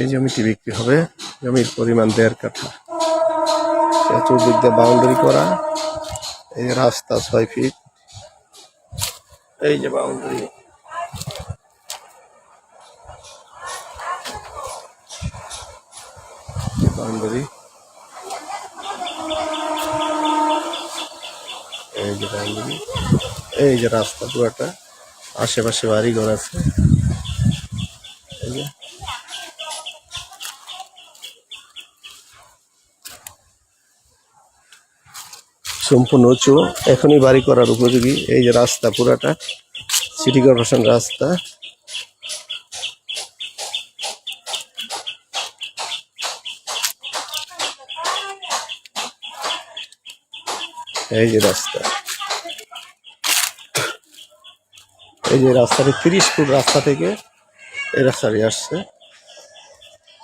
এই জমিটি বিক্রি হবে, জমির পরিমাণ দেড় কাঠা। চতুর্দিক দিয়ে বাউন্ডারি করা, এই রাস্তা ছয় ফিট। এই যে বাউন্ডারি। বাউন্ডারি। এই যে বাউন্ডারি। এই যে রাস্তা পুরাটা। আশেপাশে বাড়ি ঘর আছে। এই যে সম্পূর্ণ উঁচু। এখনই বাড়ি করার উপযোগী। এই যে রাস্তা পুরাটা, সিটি কর্পোরেশন রাস্তা। এই যে রাস্তা। এই যে রাস্তাটি তিরিশ ফুট রাস্তা থেকে এই রাস্তাটি আসছে।